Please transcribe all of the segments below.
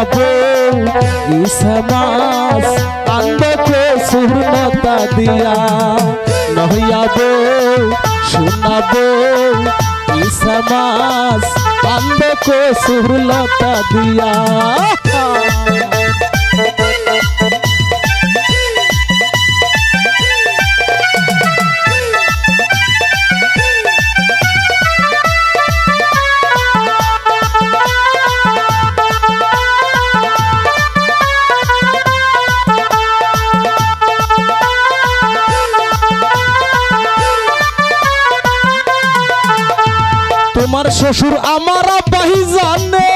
নহিয়াবো isthmus আন্দকে সুরনতা দিয়া নহিয়াবো শোনাবো isthmus আন্দকে সুরলতা দিয়া। শ্বশুর আমার আব্বাই জানে।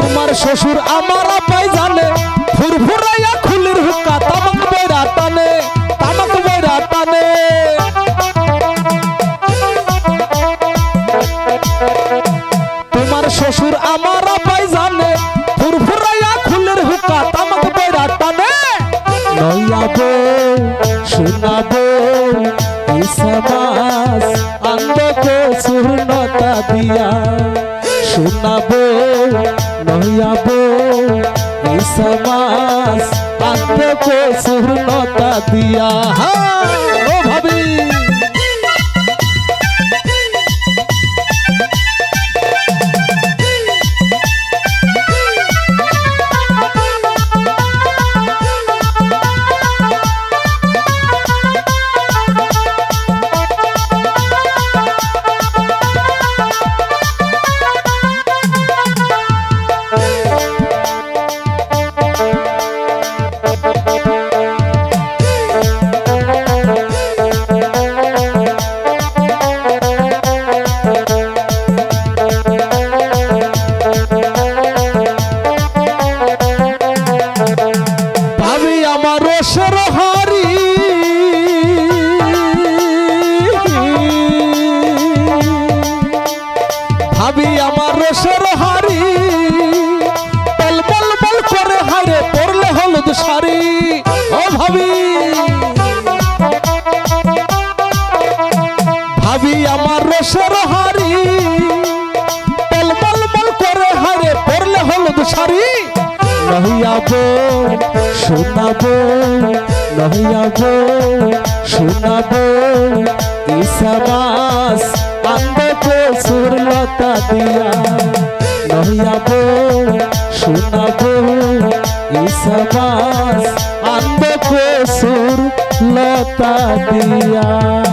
তোমার শ্বশুর নয়াবো শোনাবো সমাজ আন্দকে সুরনতা দিয়া। শোনাবো নয়াবো সমাজ আন্দকে সুরনতা দিয়া। ও ভাবি। শাড়ি, ও ভাবি। আমার রসের হারি বল বল বল করে হারে পড়লে হলুদ শাড়ি। নহিয়াবো শোনাবো নহিয়াবো শোনাবো ইসামাস আন্দকে সুরলতা দিয়া। নহিয়াবো শোনাবো ইসামাস কসুর লতা দিয়া।